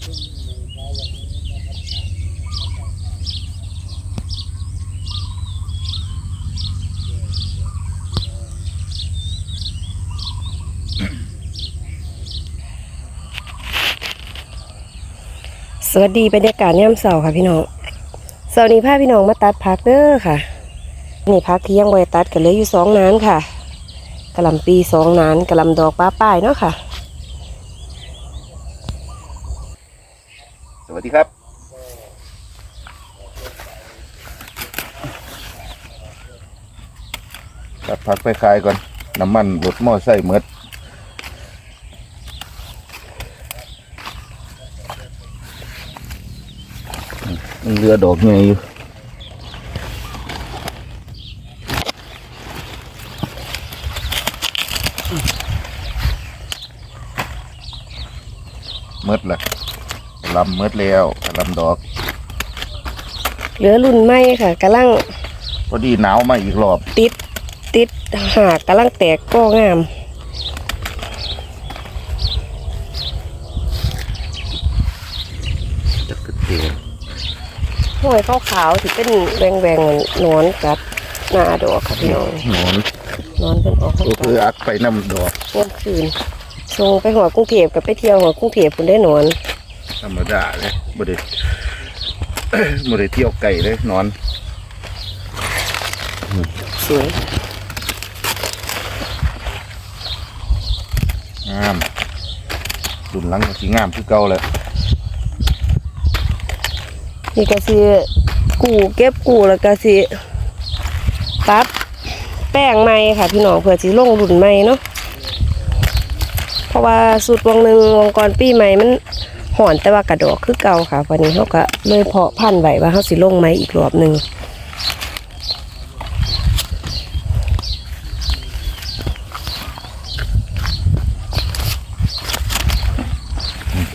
สวัสดีบรรยากาศย่ำเสาค่ะพี่น้องเสาร์นี้พาพี่น้องมาตัดพักเด้อค่ะ นี่พักเที่ยงไว้ตัดกันเลยอยู่สองนานค่ะกระลำปีสองนานกระลำดอกป้าป้ายเนาะค่ะ วัสดีครับตัดผักไปขายก่อน น้ำมันรถมอไซค์เมดเรือดอกไงอยู่เมดละลำเมดแล้วลำดอก เหลือรุ่นไม้ค่ะกำลังพอดีหนาวมาอีกรอบ ติด ติดหากกำลังแตกก็งามจะกระเทียมห้อยขาวๆที่เป็นแหวงแหวงๆหนอนกัดหน้าดอกค่ะพี่น้องหนอนหนอนเป็นออกข้างก็นคืออักไปน้ำดอกเมื่อคืนส่งไปหัวกรุงเทพกับไปเที่ยวหัวกรุงเทพคุณได้หนอน ธรรมดาเลยบ่ได้บ่ได้เที่ยวไก่เลยนอน สวยงามดุนหลังก็สีงามคือเก่าแหละนี่ก็สิกูเก็บกูแล้วก็สิตัดแป้งใหม่ค่ะพี่น้องเพื่อสิลงรุ่นใหม่เนาะเพราะว่าสูตรวงหนึ่งวงก่อนปีใหม่มัน ห่อนแต่ว่ากระดอกคือเก่าค่ะ วันนี้เขาก็เลยเพาะพันธุ์ไว้ว่าเขาสิลงใหมอีกรอบหนึ่ง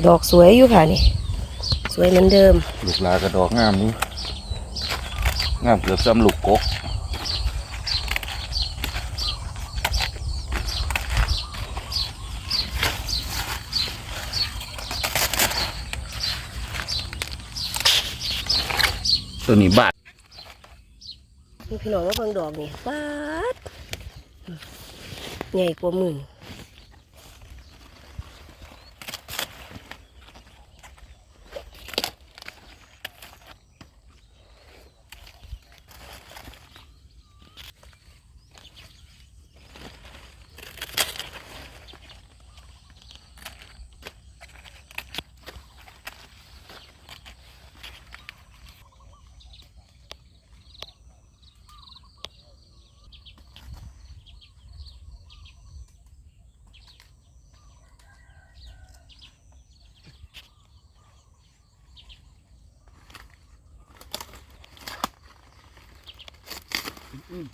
ดอกสวยอยู่ค่ะนี่ สวยเหมือนเดิม ลูกลากระดอกงามนี่งามเกือบซ้ำลูกกก ตัวนี้บาทนี่พี่น้องว่าเบิ่งดอกนี่บาดใหญ่กว่ามืออืมเ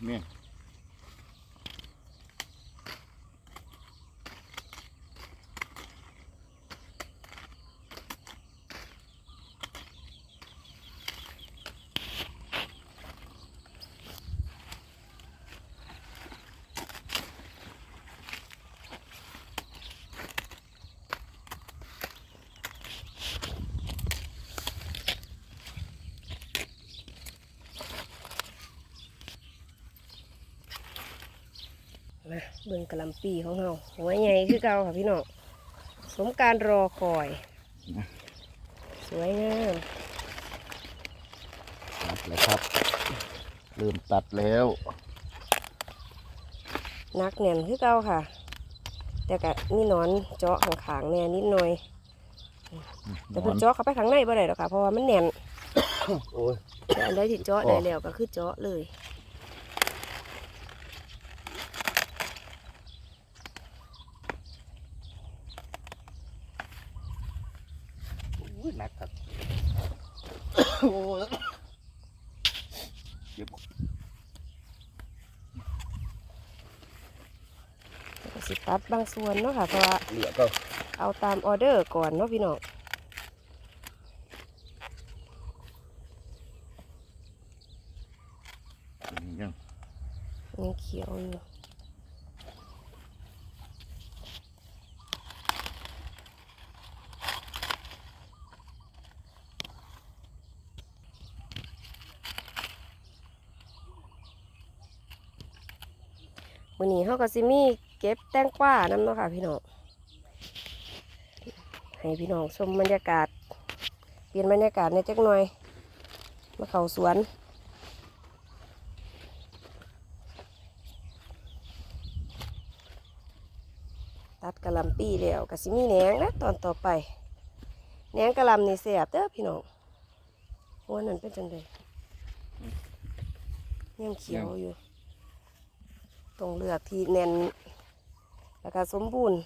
นี่ย นะเบิ่งกะหลำปีของเฮาหัวใหญ่คือเก่าค่ะพี่น้องสมการรอคอย สวยงามตัดแล้วครับ เริ่มตัดแล้วนักแน่นคือเก่าค่ะ แต่กะมีหนอนเจาะข้างๆแน่นิดหน่อย แต่เพิ่นเจาะเข้าไปข้างในบ่ได้หรอกค่ะ เพราะว่ามันแน่นโอ้ยแต่อันใดที่เจาะได้แล้วก็คือเจาะเลย อุ้ยหนักครับ โอ้ย เจ็บสิตัดบางส่วนเนาะค่ะเพราะว่าเหลือก็เอาตามออเดอร์ก่อนเนาะพี่น้องยัง ยังเขียวอยู่ วันนี้เขาก็สิมีเก็บแตงกวาน้ำเนาะค่ะพี่น้องให้พี่น้องชมบรรยากาศ เปลี่ยนบรรยากาศในจักหน่อย มาเข้าสวนตัดกะลำปีแล้วกะสิมีแหนงนะตอนต่อไปแหนงกะลำนี่แสบเด้อพี่น้องหัวนั่นเป็นจังไดยังเขียวอยู่ ตรงเลือกที่แน่นแล้วก็สมบูรณ์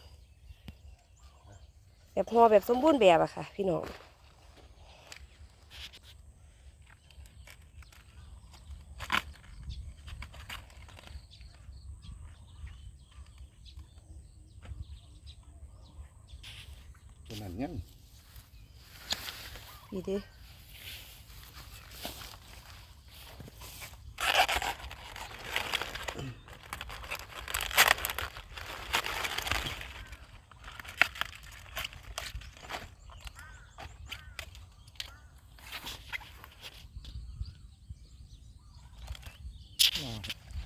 แบบห่อแบบสมบูรณ์แบบอะค่ะ พี่น้องตัวนั้นยังพี่เดิ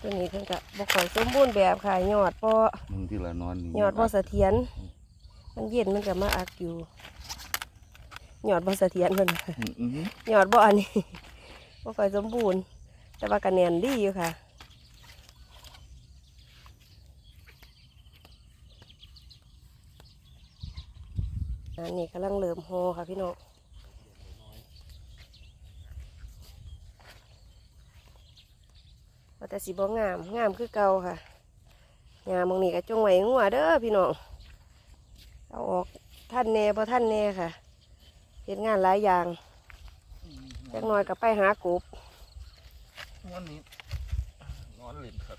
ตัวนี้เพิ่นก็บ่ค่อยสมบูรณ์แบบค่ะยอดบ่มึงที่ละนอนนี่ยอดบ่เสถียรมันเย็นมันก็มาอักอยู่ยอดบ่เสถียรเพิ่นอืมอืมยอดบ่อันนี้บ่ค่อยสมบูรณ์ แต่ว่าก็แน่นดีอยู่ค่ะอันนี้กำลังเริ่มโฮค่ะพี่น้อง ว่าแต่สีบ่งาม งามคือเก่าค่ะงามมองนี่ก็จงไว้งัวเด้อพี่น้อง เอาออกท่านแน่พอท่านแน่ค่ะเฮ็ดงานหลายอย่างจักหน่อยก็ไปหากบนอนนี้นอนเล่นครับ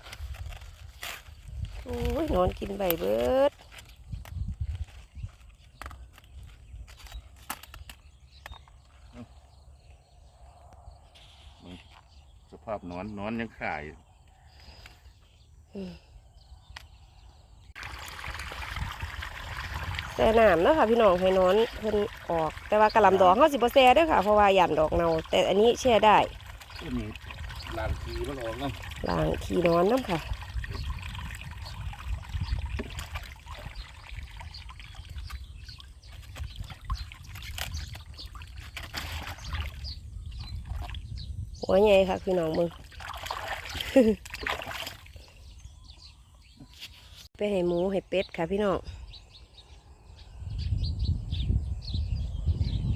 โอ้ยนอนกินใบเบิด สภาพนอนนอนยังขายแซ่น้ำเนาะค่ะพี่น้องให้นอนเพิ่นออก แต่ว่ากระหลำดอกเขาสิบ่แซ่เด้อค่ะ เพราะว่ายันดอกเนาแต่อันนี้แช่ได้ตัวนี้ลานทีมันออกน้ล้างขี้นอนน้ำค่ะ วใหญ่ค่ะพี่น้องมึงไปให้หมูให้เป็ดค่ะพี่น้อง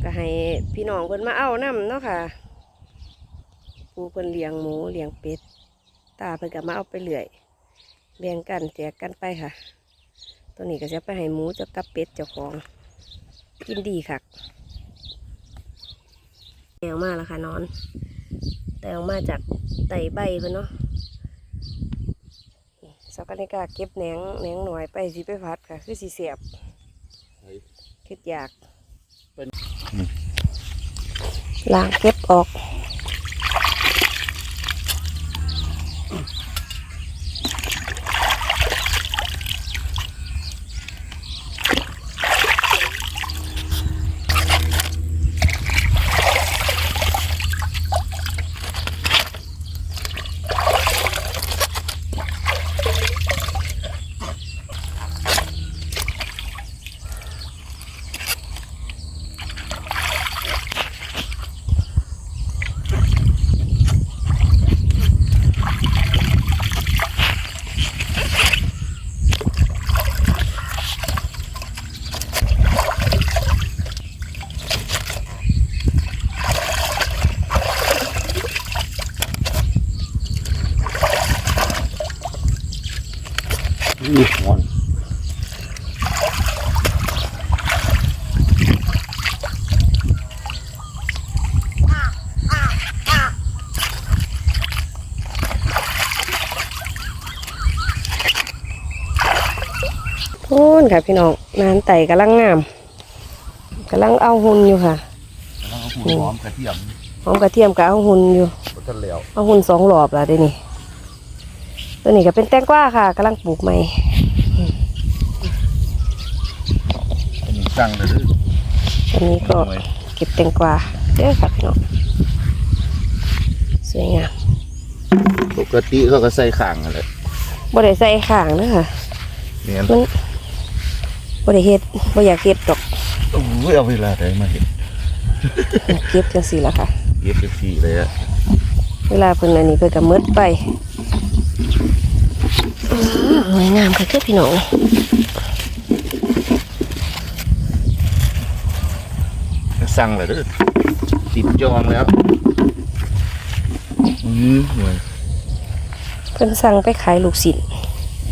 ก็ให้พี่น้องเพิ่นมาเอาน้ำเนาะค่ะปูเพิ่นเลี้ยงหมูเลี้ยงเป็ด ตาเพิ่นก็มาเอาไปเรื่อยแบ่งกันแจกกันไปค่ะ ตัวนี้ก็จะไปให้หมูเจะกับเป็ดเจ้าของ กินดีค่ะแตงมาแล้วค่ะนอน แตงมาจากไต่ใบเพิ่นเนาะสักนิกาเก็บแหนงแหนงหน่อยไปสิไปพัดค่ะ คือสีเสียบำคิดอยากเป็นล้างเก็บออก นี่นอน พูนค่ะพี่น้องนานไต่กำลังงามกำลังเอาหุ่นอยู่ค่ะแล้วก็หูหอมกระเทียมหอมกระเทียมกับเอาหุ่นอยู่ก็จะแล้วเอาหุ่นสองหลอบแล้วเดี๋ยวนี้ตัวนี้ก็เป็นแตงกวาค่ะกำลังปลูกใหม่อันนี้สั่งเลยเด้อตัวนี้ก็เก็บแตงกวาเด้อค่ะพี่น้องสวยงามปกติเขาก็ใส่ข่างอะไรบ่ได้ใส่ข้างเด้อค่ะเนี่ยมัน บ่ได้เฮ็ดบ่อยากเฮ็ดดอกโอ้ยเอาเวลาไหนมาเห็นเก็บจังซี่ล่ะค่ะ เย็บเป็นสี่เลยอะเวลาเพิ่นอันนี้เพิ่นก็หมดไปอื้อสวยงามค่ะเด้อพี่น้องสั่งเลยเด้อติดจองแล้วอืมเหมือนเพิ่นสั่งไปขายลูกชิ้น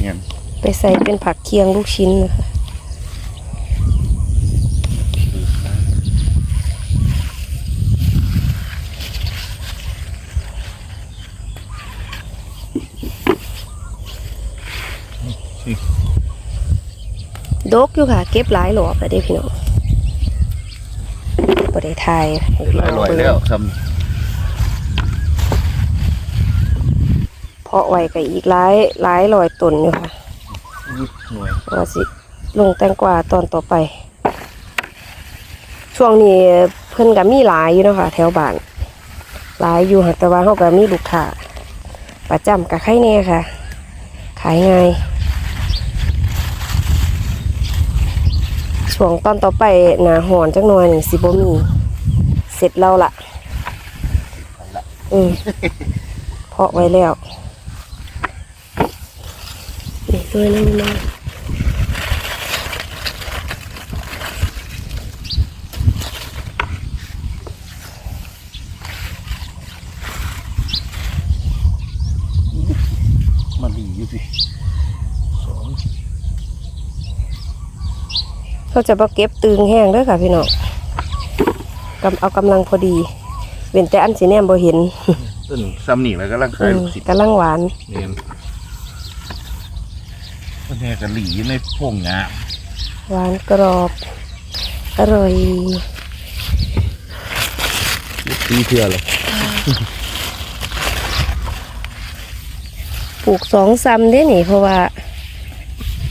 เนี่ยไปใส่เป็นผักเคียงลูกชิ้นนะคะ ดกอยู่ค่ะ เก็บหลายหลอบแล้วเด้พี่น้องบ่ได้ทายให้พี่หลายน้องร้อยเบิ่งแล้วทเพาะไว้ก็อีกหลายหลายร้อยต้นอยู่ค่ะำหน่วยว่าสิ ลงแตงกวาตอนต่อไป ช่วงนี้เพิ่นก็มีหลายอยู่เนาะค่ะ แถวบ้าน หลายอยู่ค่ะแต่ว่าเขาก็มีลูกค้า ประจำกับใครแน่ค่ะ ขายง่ายช่วงตอนต่อไปหนาหอนจังหน่อยนี่สิบ่มี เสร็จแล้วล่ะ อืมเพาะไว้แล้วดีด้วยนะนี่นะมันดีอยู่สิสอง เขาจะมาเก็บตึงแห้งเด้อค่ะพี่น้องกำเอากำลังพอดีเว้นแต่อันสีแนมบ่เห็นต้นซ้ำนี่แล้วก็ร่างอืกายมลูกศิษย์กำลังหวานเนียนต้นแห่กะหลี่อยู่ในพงหญ้าหวานกรอบอร่อยตีเทือเลยปลูกสองซ้ำได้นี่เพราะว่า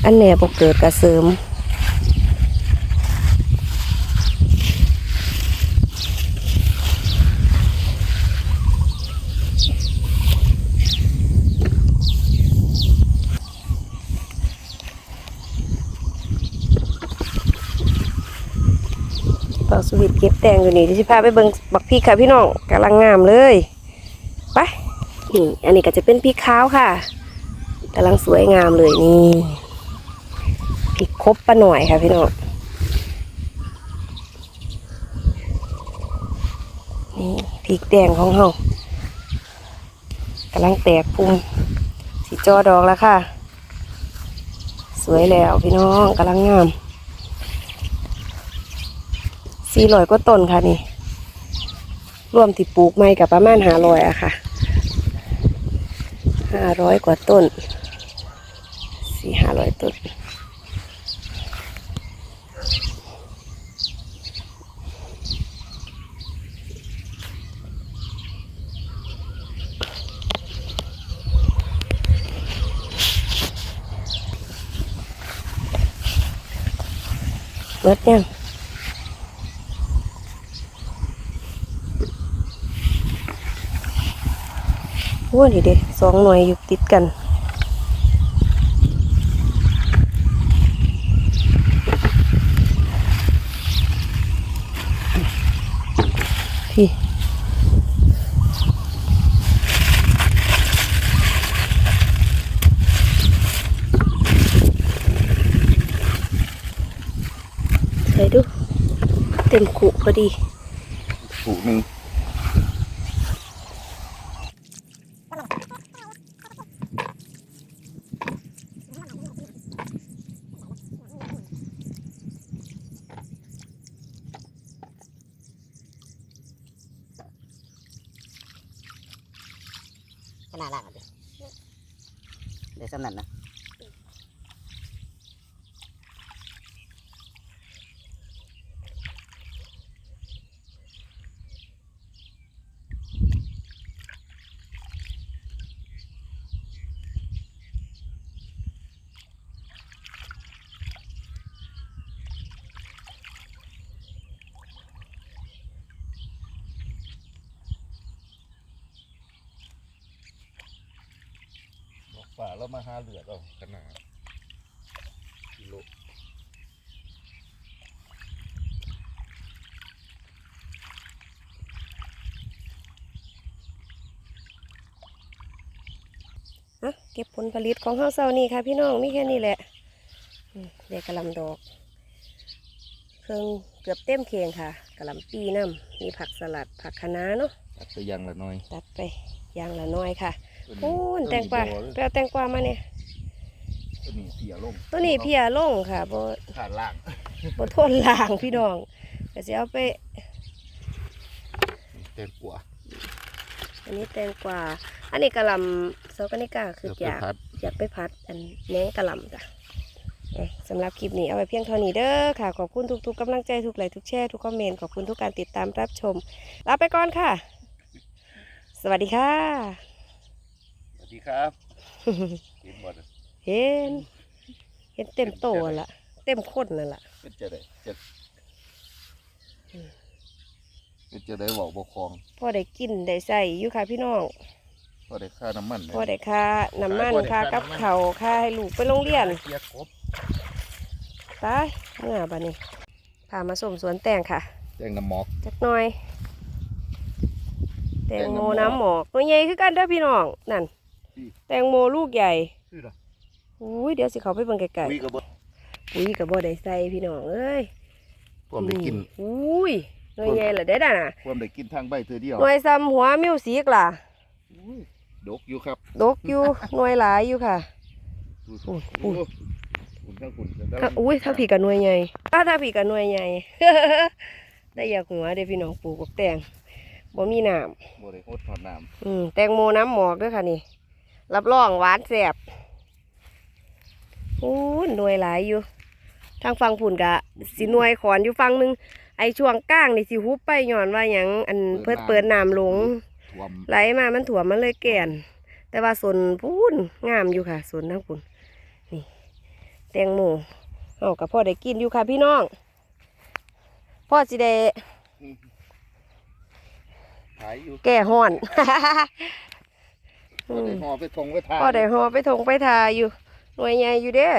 อันแม่บ่เกิดกระเสริม วิตเก็บแตงอยู่นี่ที่สิพาไปเบิ่งบักพริกค่ะพี่น้องกำลังงามเลยไปนี่อันนี้ก็จะเป็นพริกขาวค่ะกำลังสวยงามเลยนี่พริกครบปะหน่อยค่ะพี่น้องนี่พริกแดงของเฮากำลังแตกปุ่มสีจอดอกแล้วค่ะ สวยแล้วพี่น้องกำลังงาม สี่ร้อยก็ต้นค่ะนี่ รวมที่ปลูกไม่กับประมาณห้าร้อยอะค่ะห้าร้อยกว่าต้นสี่ห้าร้อยต้นเบิดยัง โอ้นี่เด็สองหน่วยอยู่ติดกัน พี่ใส่ดู เต็มขุพอดีปลูกหนึ่ง ป่าเรามาหาเหลือเอาขนาดกิโลอะเก็บผลผลิตของข้าวเช้านี่ค่ะพี่น้องมีแค่นี้แหละเด็กกระลำดอก เครื่องเกือบเต็มเคียงค่ะกระลำปีน้ำมีผักสลัดผักคะน้าเนาะตัดไปยางละน้อย ตัดไปยางละน้อยค่ะ โอ้นแตงกวาตัวไปเอาแตงกวามาเนี่ยนี้เสียลงตัวนี้เพียลงค่ะบ่ขาดล่างบ่ทนล่างพี่น้องก็สิเอาไปแตงกวาอันนี้แตงกวาอันนี้กะหล่ำซอกานิกาคืออยากพัดอยากไปพัด อันแหนงกะหล่ำจ้ะเอ้ยสำหรับคลิปนี้เอาไว้เพียงเท่านี้เด้อค่ะ ขอบคุณทุกๆกำลังใจทุกไลค์ทุกแชร์ทุกคอมเมนต์ขอบคุณทุกการติดตามรับชมลาไปก่อนค่ะ สวัสดีค่ะสวัส ดีครับเห็นหมดเห็น เห็นเต็มโตละเต็มข้นนั่นละเป็นจะได้จะเป็นจะได้บอกบกครองพ่อได้กินได้ใส่อยู่ค่ะพี่น้องพอได้ค่าน้ำมันพ่อได้ค่าน้ำมันพ่อได้ค่าค่ากับน้ำมันเขาวค่าให้ลูกไปโรงเรียนเกียร์ครบตายเมื่อบัดนี้พามาส่มสวนแตงค่ะแจ้งน้ำหมอกจักหน่อยแตงโมแตงน้ำน้ำหหมมออกกตัวใหญ่คือกันเด้อพี่น้องนั่นนี่ แตงโมลูกใหญ่ชื่ออะไรอุ้ยเดี๋ยวสิเขาไปเบิ่งไกลวีกระเบื้องๆอุ้ยกับบ่ได้ใส่พี่น้องเอ้ยผมได้กินอุ้ยหน่วยใหญ่เหรอเด้อน่ะผมได้กินทางใบเธอเดียวหน่วยซ้ำหัวมิวสิกล่ะอุ้ยดกอยู่ครับ ดกอยู่หน่วยหลายอยู่ค่ะดูอุ้ยโอ้โหคุณทั้งคุณถ้าอุ้ยถ้าผีกับหน่วยใหญ่ถ้าถ้าผีกับหน่วยใหญ่ได้อยากหัวเด้อพี่น้องปลูกกับแตงบ่มีน้ำบริโภคถอดน้อืมแตงโมน้ำหมอกด้วยค่ะนี่ รับรองหวานแสบอู้ยหน่วยหลายอยู่ ทางฟังผุ่นกะสิหน่วยขอนอยู่ฟังหนึง ไอช่วงก้างนี่สิฮุบไปย้อนว่าหยังอันเพิ่นเปิดน้ำลงำท่วมไหลมามันถ่วมมันเลยแก่น แต่ว่าสนพูนงามอยู่ค่ะสนทั้งปุ่นนี่แตงโมเอากับพ่อได้กินอยู่ค่ะพี่น้อง พ่อสิได้ขายอยู่แก่ห้อน พอได้ห่อไปทงไปทานพ่อได้หอไปทงไปทาอยู่ หน่วยใหญ่อยู่เด้อ